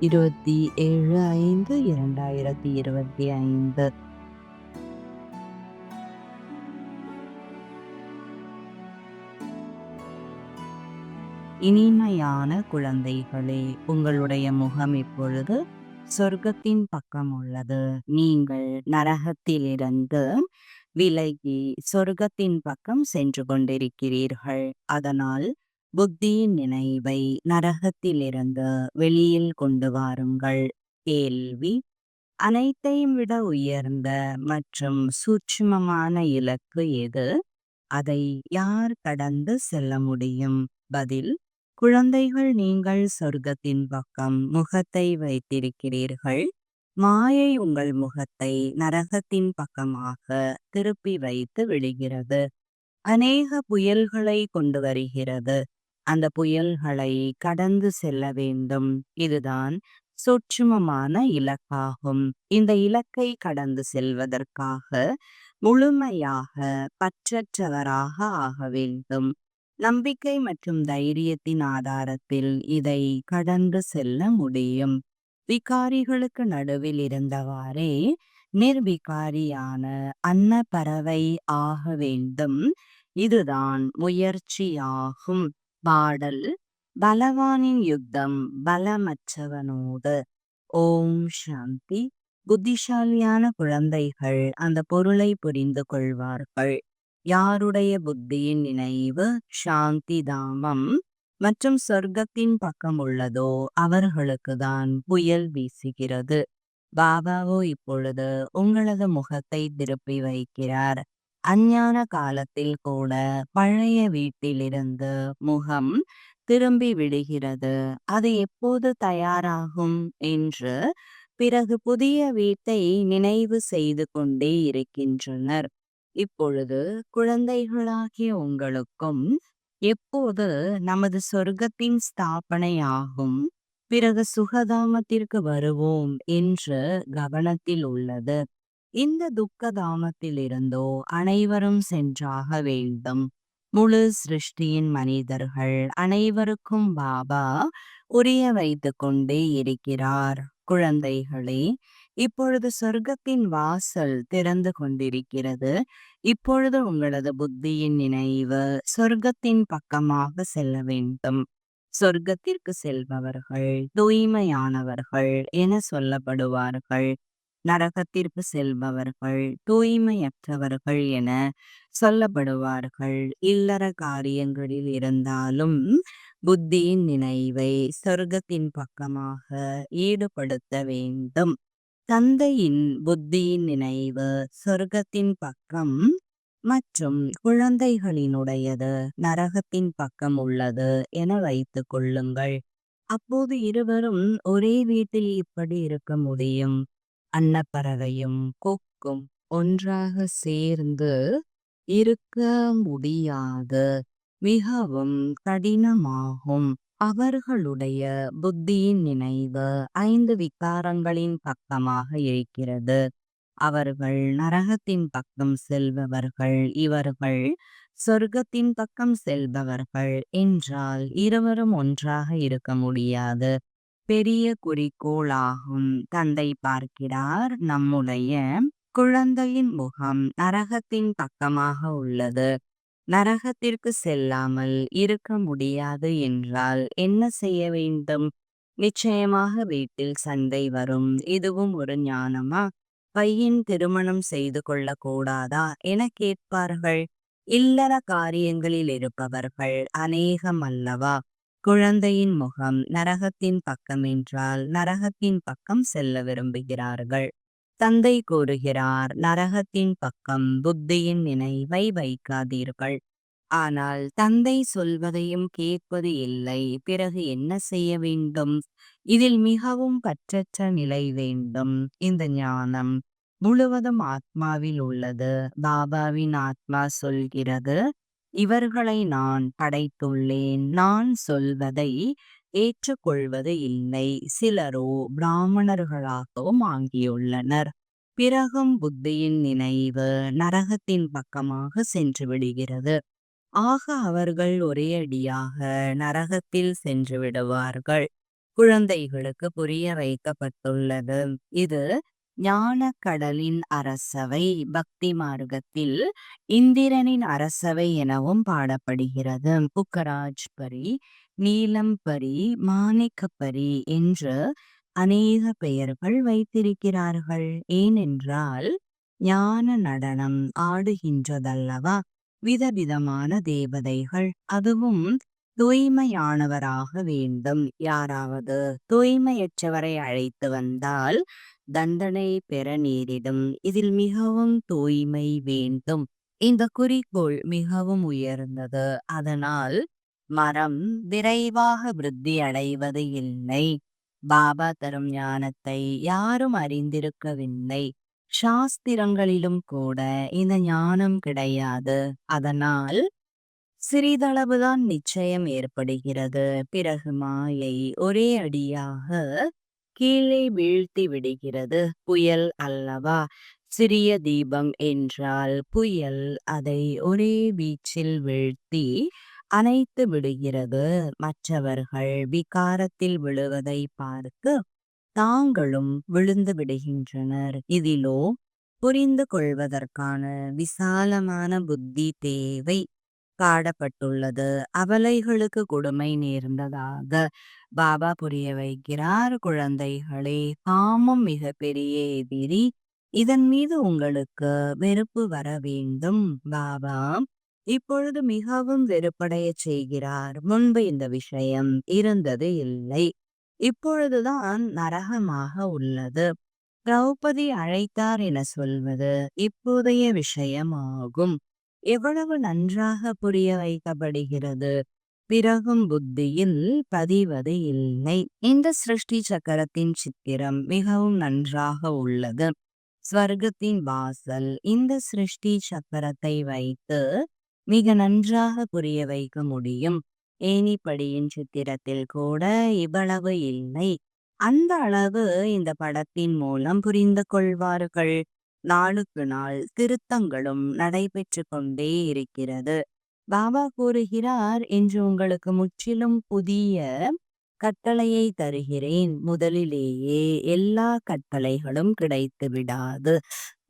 இருபத்தி ஏழு ஐந்து இரண்டாயிரத்தி இருபத்தி ஐந்து. இனிமையான குழந்தைகளே உங்களுடைய முகம் இப்பொழுது சொர்க்கத்தின் பக்கம் உள்ளது. நீங்கள் நரகத்திலிருந்து விலகி சொர்க்கத்தின் பக்கம் சென்று கொண்டிருக்கிறீர்கள். அதனால் புத்தியின் நினைவை நரகத்திலிருந்து வெளியில் கொண்டு வாருங்கள். கேள்வி. அனைத்தையும் விட உயர்ந்த மற்றும் சூட்சுமமான இலக்கு எது? அதை யார் கடந்து செல்ல முடியும்? பதில். குழந்தைகள் நீங்கள் சொர்க்கத்தின் பக்கம் முகத்தை வைத்திருக்கிறீர்கள். மாயை உங்கள் முகத்தை நரகத்தின் பக்கமாக திருப்பி வைத்து விடுகிறது. அநேக புயல்களை கொண்டு வருகிறது. அந்த புயல்களை கடந்து செல்ல வேண்டும். இதுதான் சூட்சுமமான இலக்காகும். இந்த இலக்கை கடந்து செல்வதற்காக முழுமையாக பற்றற்றவராக ஆக வேண்டும். நம்பிக்கை மற்றும் தைரியத்தின் ஆதாரத்தில் இதை கடந்து செல்ல முடியும். விகாரிகளுக்கு நடுவில் இருந்தவாறே நிர்விகாரியான அன்ன பறவை ஆக வேண்டும். இதுதான் முயற்சியாகும். பாடல் பலவானின் யுத்தம் பலமற்றவனோடு ஓம் சாந்தி. புத்திசாலியான குழந்தைகள் அந்த பொருளை புரிந்து கொள்வார்கள். யாருடைய புத்தியின் நினைவு சாந்தி தாமம் மற்றும் சொர்க்கத்தின் பக்கம் உள்ளதோ அவர்களுக்கு தான் புயல் வீசுகிறது. பாபாவோ இப்பொழுது உங்களது முகத்தை திருப்பி வைக்கிறார். அஞ்ஞான காலத்தில் கூட பழைய வீட்டிலிருந்து முகம் திரும்பி விடுகிறது. அது எப்போது தயாராகும் என்று பிறகு புதிய வீட்டை நினைவு செய்து கொண்டே இருக்கின்றனர். இப்பொழுது குழந்தைகளாகிய உங்களுக்கும் எப்போது நமது சொர்க்கத்தின் ஸ்தாபனையாகும் பிறகு சுகதாமத்திற்கு வருவோம் என்று கவனத்தில் உள்ளது. இந்த துக்கதாமத்திலிருந்தோ அனைவரும் சென்றாக வேண்டும். முழு சிருஷ்டியின் மனிதர்கள் அனைவருக்கும் பாபா உரிய வைத்து கொண்டே இருக்கிறார். குழந்தைகளே இப்பொழுது சொர்க்கத்தின் வாசல் திறந்து கொண்டிருக்கிறது. இப்பொழுது உங்களது புத்தியின் நினைவு சொர்க்கத்தின் பக்கமாக செல்ல வேண்டும். சொர்க்கத்திற்கு செல்பவர்கள் தூய்மையானவர்கள் என சொல்லப்படுவார்கள். நரகத்திற்கு செல்பவர்கள் தூய்மையற்றவர்கள் என சொல்லப்படுவார்கள். இல்லற காரியங்களில் இருந்தாலும் புத்தியின் நினைவை சொர்க்கத்தின் பக்கமாக ஈடுபடுத்த வேண்டும். தந்தையின் புத்தியின் நினைவு சொர்க்கத்தின் பக்கம் மற்றும் குழந்தைகளினுடையது நரகத்தின் பக்கம் உள்ளது என வைத்துக் கொள்ளுங்கள். அப்போது இருவரும் ஒரே வீட்டில் இப்படி இருக்க முடியும்? அன்னப்பறவையும் கொக்கும் ஒன்றாக சேர்ந்து இருக்க முடியாது. மிகவும் கடினமாகும். அவர்களுடைய புத்தியின் நினைவு ஐந்து விகாரங்களின் பக்கமாக இருக்கிறது. அவர்கள் நரகத்தின் பக்கம் செல்பவர்கள் இவர்கள் சொர்க்கத்தின் பக்கம் செல்பவர்கள் என்றால் இருவரும் ஒன்றாக இருக்க முடியாது. பெரிய குறிக்கோளாகும். தந்தை பார்க்கிறார் நம்முடைய குழந்தையின் முகம் நரகத்தின் பக்கமாக உள்ளது. நரகத்திற்கு செல்லாமல் இருக்க முடியாது என்றால் என்ன செய்ய வேண்டும்? நிச்சயமாக வீட்டில் சந்தை வரும். இதுவும் ஒரு ஞானமா? பையன் திருமணம் செய்து கொள்ள கூடாதா என கேட்பார்கள். இல்லற காரியங்களில் இருப்பவர்கள் அநேகம் அல்லவா குழந்தையின் முகம் நரகத்தின் பக்கம் என்றால் நரகத்தின் பக்கம் செல்ல விரும்புகிறார்கள். தந்தை கூறுகிறார் நரகத்தின் பக்கம் புத்தியின் நினைவை வைக்காதீர்கள். ஆனால் தந்தை சொல்வதையும் கேட்பது இல்லை. பிறகு என்ன செய்ய வேண்டும்? இதில் மிகவும் பற்றற்ற நிலை வேண்டும். இந்த ஞானம் முழுவதும் ஆத்மாவில் உள்ளது. பாபாவின் ஆத்மா சொல்கிறது இவர்களை நான் படைத்துள்ளேன். நான் சொல்வதை ஏற்றுக்கொள்வது இல்லை. சிலரோ பிராமணர்களாகவும் ஆகியுள்ளனர் பிறகும் புத்தியின் நினைவு நரகத்தின் பக்கமாக சென்று விடுகிறது. ஆக அவர்கள் ஒரேயடியாக நரகத்தில் சென்று விடுவார்கள். குழந்தைகளுக்கு புரிய வைக்கப்பட்டுள்ளது. இது ஞான கடலின் அரசவை பக்தி மார்க்கத்தில் இந்திரனின் அரசவை எனவும் பாடப்படுகிறது. புக்கராஜ் பரி நீலம்பரி மாணிக்கப்பரி என்று அநேக பெயர்கள் வைத்திருக்கிறார்கள். ஏனென்றால் ஞான நடனம் ஆடுகின்றதல்லவா? விதவிதமான தேவதைகள். அதுவும் தூய்மையானவராக வேண்டும். யாராவது தூய்மையற்றவரை அழைத்து வந்தால் தண்டனை பெற நேரிடும். இதில் மிகவும் தூய்மை வேண்டும். இந்த குறிக்கோள் மிகவும் உயர்ந்தது. அதனால் மரம் விரைவாக விருத்தி அடைவது இல்லை. பாபா தரும் ஞானத்தை யாரும் அறிந்திருக்கவில்லை. சாஸ்திரங்களிலும் கூட இந்த ஞானம் கிடையாது. அதனால் சிறிதளவுதான் நிச்சயம் ஏற்படுகிறது. பிறகு மாயை ஒரே அடியாக கீழே வீழ்த்தி விடுகிறது புயல் அல்லவா? சிறிய தீபம் என்றால் புயல் அதை ஒரே வீச்சில் வீழ்த்தி அணைத்து விடுகிறது. மற்றவர்கள் விகாரத்தில் விழுவதை பார்த்து தாங்களும் விழுந்து விடுகின்றனர். இதிலோ புரிந்து கொள்வதற்கான விசாலமான புத்தி தேவை. காடப்பட்டுள்ளது. அவலைகளுக்கு கொடுமை நேர்ந்ததாக பாபா புரிய வைக்கிறார். குழந்தைகளே காமம் மிக பெரிய எதிரி. இதன் மீது உங்களுக்கு வெறுப்பு வர வேண்டும். பாபா இப்பொழுது மிகவும் வெறுப்படைய செய்கிறார். முன்பு இந்த விஷயம் இருந்தது இல்லை. இப்பொழுதுதான் நரகமாக உள்ளது. திரௌபதி அழைத்தார் என சொல்வது இப்போதைய விஷயமாகும். எவ்வளவு நன்றாக புரிய வைக்கப்படுகிறது? பிறகும் புத்தியில் பதிவது இல்லை. இந்த சிருஷ்டி சக்கரத்தின் சித்திரம் மிகவும் நன்றாக உள்ளது. ஸ்வர்க்கத்தின் வாசல் இந்த சிருஷ்டி சக்கரத்தை வைத்து மிக நன்றாக புரிய வைக்க முடியும். ஏனிப்படியின் சித்திரத்தில் கூட இவ்வளவு இல்லை. அந்த அளவு இந்த படத்தின் மூலம் புரிந்து கொள்வார்கள். நாளுக்கு நாள் திருத்தங்களும் நடைபெற்று கொண்டே இருக்கிறது. பாபா கூறுகிறார் என்று உங்களுக்கு முற்றிலும் புதிய கட்டளையை தருகிறேன். முதலிலேயே எல்லா கட்டளைகளும் கிடைத்து விடாது.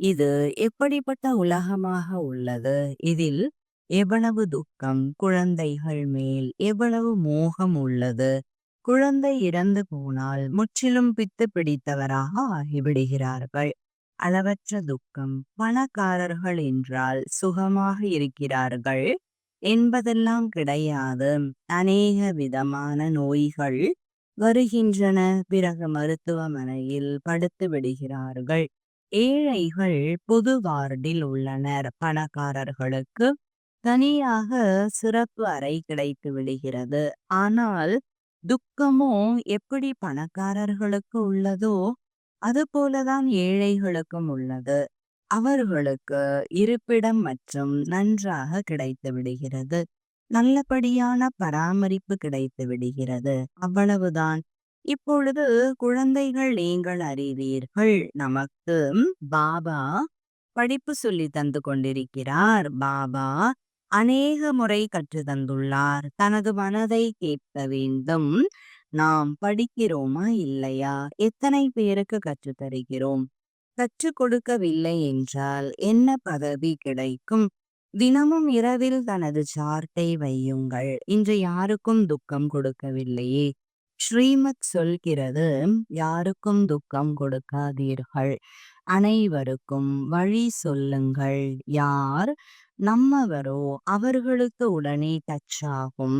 இது எப்படிப்பட்ட உலகமாக உள்ளது? இதில் எவ்வளவு துக்கம் குழந்தைகள் மேல் எவ்வளவு மோகம் உள்ளது? குழந்தை இறந்து போனால் முற்றிலும் பித்து பிடித்தவராக ஆகிவிடுகிறார்கள். அளவற்ற துக்கம் பணக்காரர்கள் என்றால் சுகமாக இருக்கிறார்கள் என்பதெல்லாம் கிடையாது. அநேக விதமான நோய்கள் வருகின்றன. பிறகு மருத்துவமனையில் படுத்து விடுகிறார்கள். ஏழைகள் பொது வார்டில் உள்ளனர். பணக்காரர்களுக்கு தனியாக சிறப்பு அறை கிடைத்து விடுகிறது. ஆனால் துக்கமோ எப்படி பணக்காரர்களுக்கு உள்ளதோ அது போலதான் ஏழைகளுக்கும் உள்ளது. அவர்களுக்கு இருப்பிடம் மற்றும் நன்றாக கிடைத்து விடுகிறது. நல்லபடியான பராமரிப்பு கிடைத்து விடுகிறது. அவ்வளவுதான். இப்பொழுது குழந்தைகள் நீங்கள் அறிவீர்கள். நமக்கு பாபா படிப்பு சொல்லி தந்து கொண்டிருக்கிறார். பாபா அநேக முறை கற்று தந்துள்ளார். தனது மனதை கேட்க வேண்டும். நாம் படிக்கிறோமா இல்லையா? எத்தனை பேருக்கு கற்றுத் தருகிறோம்? கற்றுக் கொடுக்கவில்லை என்றால் என்ன பதவி கிடைக்கும்? தினமும் இரவில் தனது சார்ட்டை வையுங்கள். இன்று யாருக்கும் துக்கம் கொடுக்கவில்லையே. ஸ்ரீமத் சொல்கிறது யாருக்கும் துக்கம் கொடுக்காதீர்கள். அனைவருக்கும் வழி சொல்லுங்கள். யார்? நம்மவரோ அவர்களுக்கு உடனே டச் ஆகும்.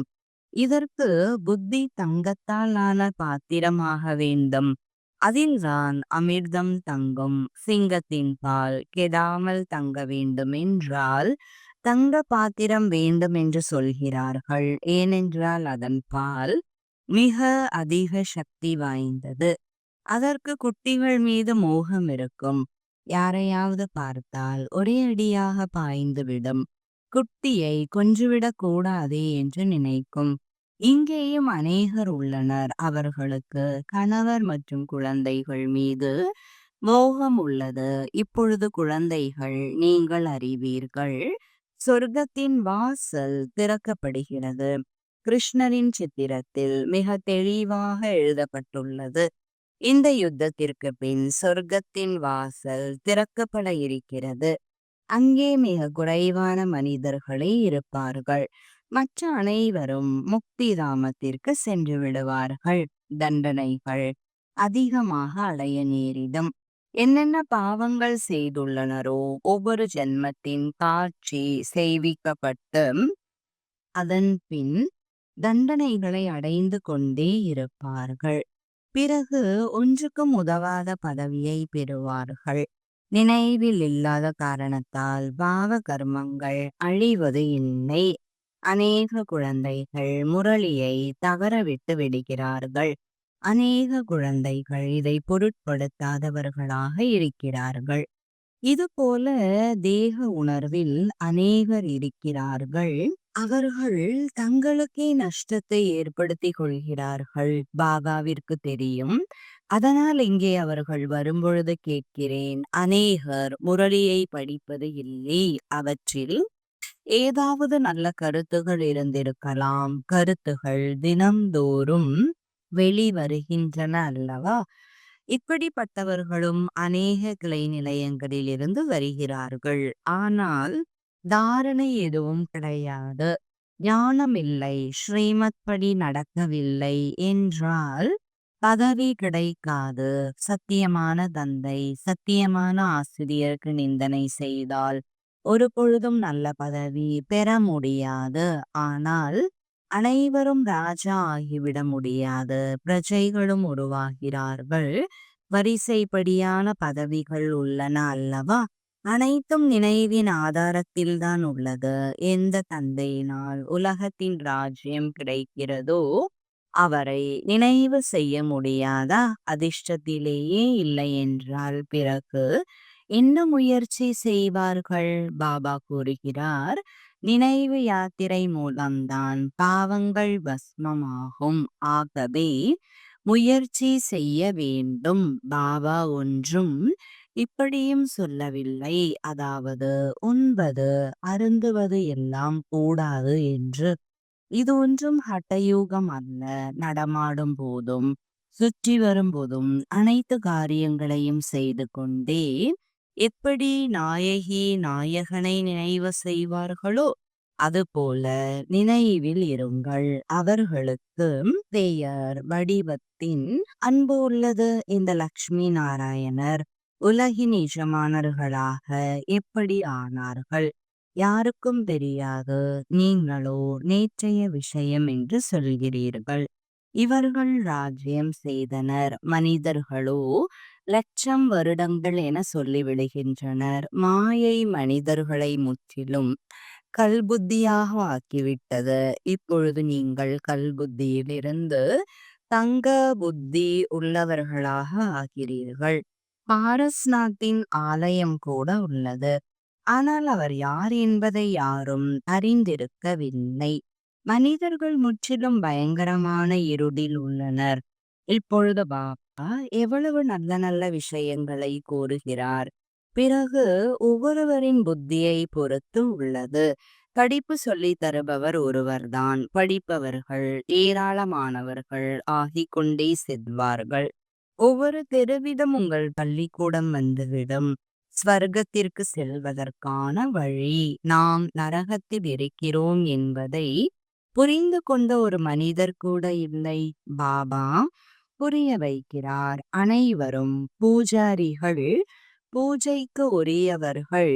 இதற்கு புத்தி தங்கத்தால் ஆன பாத்திரமாக வேண்டும். அதில்தான் அமிர்தம் தங்கும் சிங்கத்தின் பால் கெடாமல் தங்க வேண்டும் என்றால் தங்க பாத்திரம் வேண்டும் என்று சொல்கிறார்கள். ஏனென்றால் அதன் பால் மிக அதிக சக்தி வாய்ந்தது. அதற்கு குட்டிகள் மீது மோகம் இருக்கும். யாரையாவது பார்த்தால் ஒரே அடியாக பாய்ந்துவிடும் குட்டியை கொஞ்சுவிடக் கூடாதே என்று நினைக்கும். இங்கேயும் அநேகர் உள்ளனர். அவர்களுக்கு கணவர் மற்றும் குழந்தைகள் மீது மோகம் உள்ளது. இப்பொழுது குழந்தைகள் நீங்கள் அறிவீர்கள் சொர்க்கத்தின் வாசல் திறக்கப்படுகிறது. கிருஷ்ணரின் சித்திரத்தில் மிக தெளிவாக எழுதப்பட்டுள்ளது. இந்த யுத்தத்திற்கு பின் சொர்க்கத்தின் வாசல் திறக்கப்பட இருக்கிறது. அங்கே மிக குறைவான மனிதர்களே இருப்பார்கள். மற்ற அனைவரும் முக்தி தாமத்திற்கு சென்று விடுவார்கள். தண்டனைகள் அதிகமாக அலைய நேரிடும். என்னென்ன பாவங்கள் செய்துள்ளனரோ ஒவ்வொரு ஜென்மத்தின் காட்சி செய்விக்கப்பட்டு அதன் பின் தண்டனைகளை அடைந்து கொண்டே இருப்பார்கள். பிறகு ஒன்றுக்கும் உதவாத பதவியை பெறுவார்கள். நினைவில் இல்லாத காரணத்தால் பாவ கர்மங்கள் அழிவது இல்லை. அநேக குழந்தைகள் முரளியை தவறவிட்டு விடுகிறார்கள். அநேக குழந்தைகள் இதை பொருட்படுத்தாதவர்களாக இருக்கிறார்கள். இதுபோல தேக உணர்வில் அநேகர் இருக்கிறார்கள். அவர்கள் தங்களுக்கே நஷ்டத்தை ஏற்படுத்தி கொள்கிறார்கள். பாபாவிற்கு தெரியும். அதனால் இங்கே அவர்கள் வரும்பொழுது கேட்கிறேன் அநேகர் முரளியை படிப்பது இல்லை. அவற்றில் ஏதாவது நல்ல கருத்துகள் இருந்திருக்கலாம். கருத்துகள் தினம்தோறும் வெளிவருகின்றன அல்லவா? இப்படிப்பட்டவர்களும் அநேக கிளை நிலையங்களில் இருந்து வருகிறார்கள். ஆனால் தாரணை எதுவும் கிடையாது. ஞானமில்லை. ஸ்ரீமத் படி நடக்கவில்லை என்றால் பதவி கிடைக்காது. சத்தியமான தந்தை சத்தியமான ஆசிரியருக்கு நிந்தனை செய்தால் ஒரு பொழுதும் நல்ல பதவி பெற முடியாது. ஆனால் அனைவரும் ராஜா ஆகிவிட முடியாது. பிரஜைகளும் உருவாகிறார்கள். வரிசைப்படியான பதவிகள் உள்ளன அல்லவா? அனைத்தும் நினைவின் ஆதாரத்தில்தான் உள்ளது. எந்த தந்தையினால் உலகத்தின் ராஜ்யம் கிடைக்கிறதோ அவரை நினைவு செய்ய முடியாதா? அதிர்ஷ்டத்திலேயே இல்லை என்றால் பிறகு என்ன முயற்சி செய்வார்கள்? பாபா கூறுகிறார். நினைவு யாத்திரை மூலம்தான் பாவங்கள் பஸ்மமாகும். ஆகவே முயற்சி செய்ய வேண்டும். பாபா ஒன்றும் இப்படியும் சொல்லவில்லை. அதாவது உண்பது அருந்துவது எல்லாம் கூடாது என்று. இது ஒன்றும் ஹட்டயூகம் அல்ல. நடமாடும் போதும் சுற்றி வரும்போதும் அனைத்து காரியங்களையும் செய்து கொண்டே எப்படி நாயகி நாயகனை நினைவு செய்வார்களோ அதுபோல நினைவில் இருங்கள். அவர்களுக்கு பெயர் வடிவத்தின் அன்பு உள்ளது. இந்த லக்ஷ்மி நாராயணர் உலகின் எஜமானர்களாக எப்படி ஆனார்கள்? யாருக்கும் தெரியாது. நீங்களோ நேற்றைய விஷயம் என்று சொல்கிறீர்கள். இவர்கள் ராஜ்யம் செய்தனர். மனிதர்களோ லட்சம் வருடங்கள் என சொல்லிவிடுகின்றனர் மாயை மனிதர்களை முற்றிலும் கல்புத்தியாக ஆக்கிவிட்டது. இப்பொழுது நீங்கள் கல்புத்தியிலிருந்து தங்க புத்தி உள்ளவர்களாக ஆகிறீர்கள். பாரஸ்நாத்தின் ஆலயம் கூட உள்ளது. ஆனால் அவர் யார் என்பதை யாரும் அறிந்திருக்கவில்லை. மனிதர்கள் முற்றிலும் பயங்கரமான இருடில் உள்ளனர். இப்பொழுது பாபா எவ்வளவு நல்ல நல்ல விஷயங்களை கூறுகிறார். பிறகு ஒவ்வொருவரின் புத்தியை பொறுத்து உள்ளது. படிப்பு சொல்லி தருபவர் ஒருவர்தான். படிப்பவர்கள் ஏராளமானவர்கள் ஆகி கொண்டே செல்வார்கள். ஒவ்வொரு தெருவிதம் உங்கள் பள்ளிக்கூடம் வந்துவிடும். ஸ்வர்க்கத்திற்கு செல்வதற்கான வழி. நாம் நரகத்தில் இருக்கிறோம் என்பதை புரிந்து கொண்ட ஒரு மனிதர் கூட இல்லை பாபா. புரிய வைக்கிறார் அனைவரும் பூஜாரிகள். பூஜைக்கு உரியவர்கள்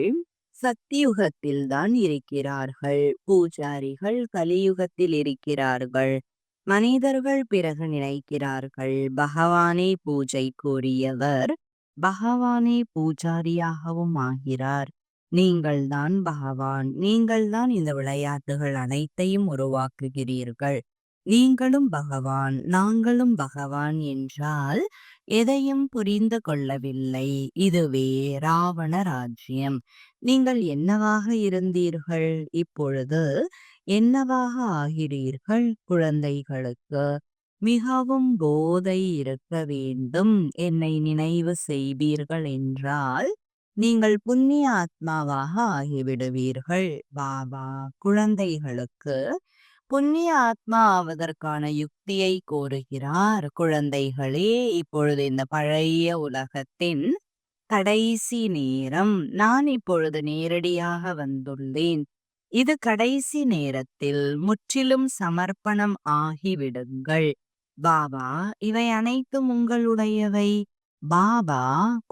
சத்தியுகத்தில் தான் இருக்கிறார்கள். பூஜாரிகள் கலியுகத்தில் இருக்கிறார்கள். மனிதர்கள் பிறகு நினைக்கிறார்கள். பகவானே பூஜை கூறியவர் பகவானே பூஜாரியாகவும் ஆகிறார். நீங்கள்தான் பகவான். நீங்கள்தான் இந்த விளையாட்டுகள் அனைத்தையும் உருவாக்குகிறீர்கள். நீங்களும் பகவான் நாங்களும் பகவான் என்றால் எதையும் புரிந்து கொள்ளவில்லை. இதுவே ராவண ராஜ்யம். நீங்கள் என்னவாக இருந்தீர்கள்? இப்பொழுது என்னவாக ஆகிறீர்கள் குழந்தைகளுக்கு? மிகவும் போதை இருக்க வேண்டும். என்னை நினைவு செய்வீர்கள் என்றால் நீங்கள் புண்ணிய ஆத்மாவாக ஆகிவிடுவீர்கள் பாபா குழந்தைகளுக்கு புண்ணிய ஆத்மா ஆவதற்கான யுக்தியை கோருகிறார் குழந்தைகளே. இப்பொழுது இந்த பழைய உலகத்தின் கடைசி நேரம். நான் இப்பொழுது நேரடியாக வந்துள்ளேன். இது கடைசி நேரத்தில் முற்றிலும் சமர்ப்பணம் ஆகிவிடுங்கள். பாபா இவை அனைத்தும் உங்களுடையவை. பாபா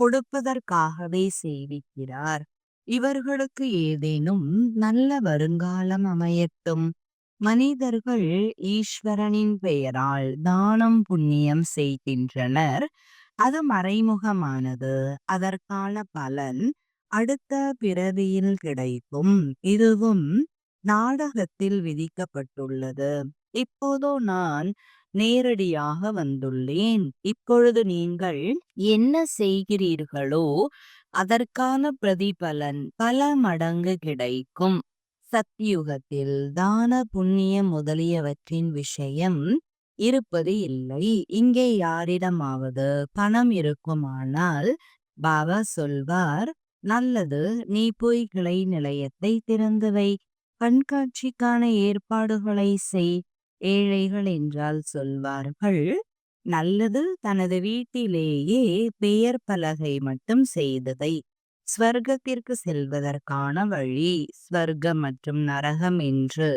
கொடுப்பதற்காகவே சேவிக்கிறார். இவர்களுக்கு ஏதேனும் நல்ல வருங்காலம் அமையட்டும். மனிதர்கள் ஈஸ்வரனின் பெயரால் தானம் புண்ணியம் செய்கின்றனர். அது மறைமுகமானது. அதற்கான பலன் அடுத்த பிறவியில் கிடைக்கும். இதுவும் நாடகத்தில் விதிக்கப்பட்டுள்ளது. இப்போதோ நான் நேரடியாக வந்துள்ளேன். இப்பொழுது நீங்கள் என்ன செய்கிறீர்களோ அதற்கான பிரதிபலன் பல மடங்கு கிடைக்கும். சத்தியுகத்தில் தான புண்ணியம் முதலியவற்றின் விஷயம் இருப்பது இல்லை. இங்கே யாரிடமாவது பணம் இருக்குமானால் பாபா சொல்வார் நல்லது நீ போய் கிளை நிலையத்தை திறந்து வை. கண்காட்சிக்கான ஏற்பாடுகளை செய் ஏழைகள் என்றால் சொல்வார்கள். நல்லது தனது வீட்டிலேயே பெயர் பலகை மட்டும் செய்ததை ஸ்வர்க்கத்திற்கு செல்வதற்கான வழி ஸ்வர்க்கம் மற்றும் நரகம் என்று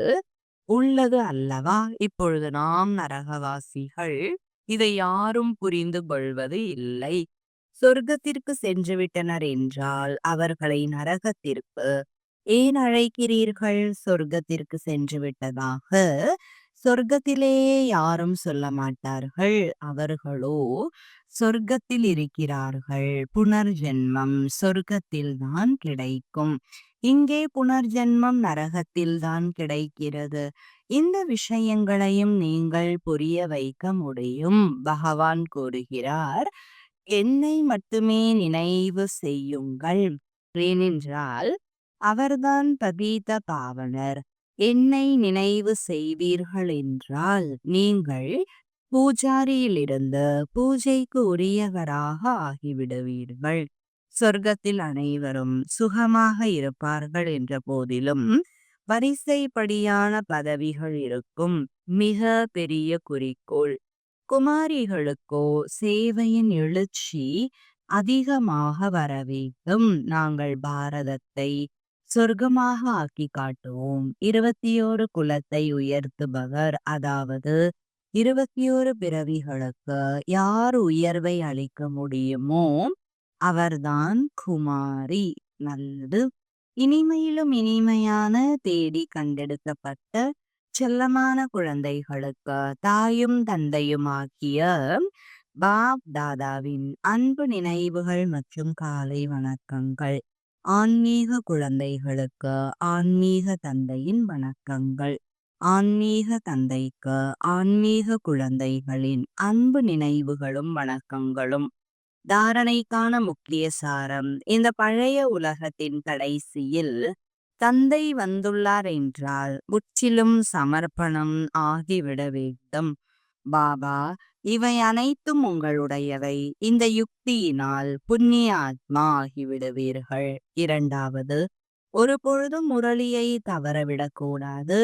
உள்ளது அல்லவா? இப்பொழுது நாம் நரகவாசிகள். இதை யாரும் புரிந்து கொள்வது இல்லை. சொர்க்கத்திற்கு சென்றுவிட்டனர் என்றால் அவர்களை நரகத்திற்கு ஏன் அழைக்கிறீர்கள்? சொர்க்கத்திற்கு சென்று விட்டதாக சொர்க்கத்திலேயே யாரும் சொல்ல மாட்டார்கள். அவர்களோ சொர்க்கத்தில் இருக்கிறார்கள். புனர்ஜென்மம் சொர்க்கத்தில் தான் கிடைக்கும். இங்கே புனர்ஜென்மம் நரகத்தில் தான் கிடைக்கிறது. இந்த விஷயங்களையும் நீங்கள் புரிய வைக்க முடியும். பகவான் கூறுகிறார் என்னை மட்டுமே நினைவு செய்யுங்கள். ஏனென்றால் அவர்தான் பதீத பாவனர். என்னை நினைவு செய்வீர்கள் என்றால் நீங்கள் பூஜாரியிலிருந்து பூஜைக்கு உரியவராக ஆகிவிடுவீர்கள். சொர்க்கத்தில் அனைவரும் சுகமாக இருப்பார்கள் என்ற போதிலும் வரிசைப்படியான பதவிகள் இருக்கும் மிக பெரிய குறிக்கோள். குமாரிகளுக்கோ சேவையின் எழுச்சி அதிகமாக வர வேண்டும். நாங்கள் பாரதத்தை சொர்க்கமாக ஆக்கி காட்டுவோம். இருபத்தி ஓரு குலத்தை உயர்த்துபவர் அதாவது இருபத்தி ஓரு பிறவிகளுக்கு யார் உயர்வை அளிக்க முடியுமோ அவர்தான் குமாரி. நல்லது. இனிமையிலும் இனிமையான தேடி கண்டெடுக்கப்பட்ட செல்லமான குழந்தைகளுக்கு தாயும் தந்தையும் ஆகிய பாப் தாதாவின் அன்பு நினைவுகள் மற்றும் காலை வணக்கங்கள். ஆன்மீக குழந்தைகளுக்கு ஆன்மீக தந்தையின் வணக்கங்கள். ஆன்மீக தந்தைக்கு ஆன்மீக குழந்தைகளின் அன்பு நினைவுகளும் வணக்கங்களும். தாரணைக்கான முக்கிய சாரம் இந்த பழைய உலகத்தின் கடைசியில் தந்தை வந்துள்ளார் என்றால் முற்றிலும் சமர்ப்பணம் ஆகிவிட வேண்டும். பாபா இவை அனைத்தும் உங்களுடையவை. இந்த யுக்தியினால் புண்ணிய ஆத்மா ஆகிவிடுவீர்கள். இரண்டாவது ஒரு பொழுதும் முரளியை தவறவிடக்கூடாது.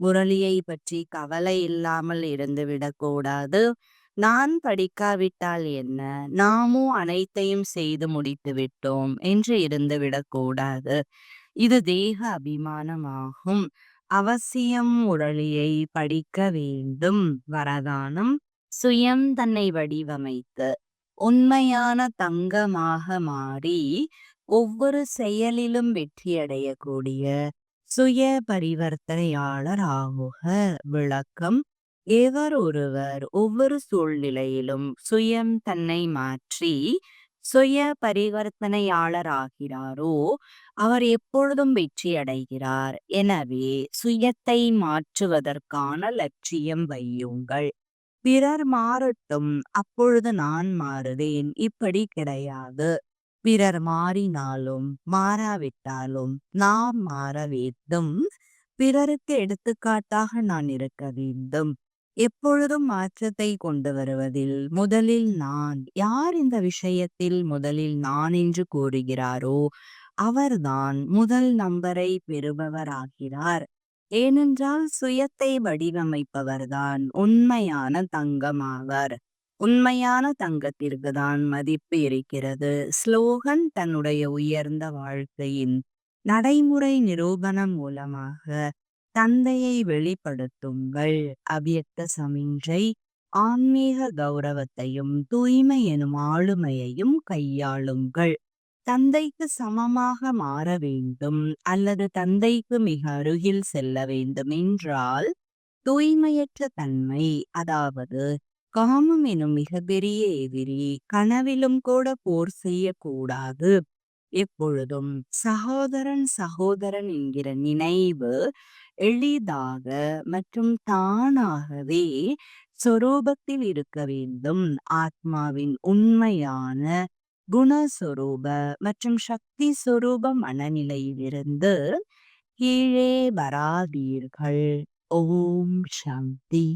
முரளியை பற்றி கவலை இல்லாமல் இருந்து விடக்கூடாது. நான் படிக்காவிட்டால் என்ன? நாமும் அனைத்தையும் செய்து முடித்து விட்டோம் என்று இருந்து விடக்கூடாது. இது தேக அபிமானமாகும். அவசியம் முரளியை படிக்க வேண்டும். வரதானம் சுயம் தன்னை வடிவமைத்து உண்மையான தங்கமாக மாறி ஒவ்வொரு செயலிலும் வெற்றியடையக்கூடிய சுய பரிவர்த்தனையாளர் ஆகுக விளக்கம். எவர் ஒருவர் ஒவ்வொரு சூழ்நிலையிலும் சுயம் தன்னை மாற்றி சுய பரிவர்த்தனையாளர் ஆகிறாரோ அவர் எப்பொழுதும் வெற்றி அடைகிறார் எனவே சுயத்தை மாற்றுவதற்கான லட்சியம் வையுங்கள். பிறர் மாறட்டும் அப்பொழுது நான் மாறுவேன். இப்படி கிடையாது. பிறர் மாறினாலும் மாறாவிட்டாலும் நாம் மாற வேண்டும். பிறருக்கு எடுத்துக்காட்டாக நான் இருக்க வேண்டும். எப்பொழுதும் மாற்றத்தை கொண்டு வருவதில் முதலில் நான். யார் இந்த விஷயத்தில் முதலில் நான் என்று கூறுகிறாரோ அவர்தான் முதல் நம்பரை பெறுபவராகிறார். ஏனென்றால் சுயத்தை வடிவமைப்பவர்தான் உண்மையான தங்கமாவார். உண்மையான தங்கத்திற்கு தான் மதிப்பு இருக்கிறது. ஸ்லோகன் தன்னுடைய உயர்ந்த வாழ்க்கையின் நடைமுறை நிரூபணம் மூலமாக தந்தையை வெளிப்படுத்துங்கள். அவ்யக்த சமிஞ்சை ஆன்மீக கௌரவத்தையும் தூய்மை எனும் ஆளுமையையும் கையாளுங்கள். தந்தைக்கு சமமாக மாற வேண்டும் அல்லது தந்தைக்கு மிக அருகில் செல்ல வேண்டும் என்றால் தூய்மையற்ற தன்மை அதாவது காமம் எனும் மிகப்பெரிய எதிரி கனவிலும் கூட போர் செய்யக்கூடாது. எப்பொழுதும் சகோதரன் சகோதரன் என்கிற நினைவு எளிதாக மற்றும் தானாகவே சொரூபத்தில் இருக்க வேண்டும். ஆத்மாவின் உண்மையான குணஸ்வரூப மற்றும் சக்தி சொரூப மனநிலையிலிருந்து கீழே வராதீர்கள். ஓம் சாந்தி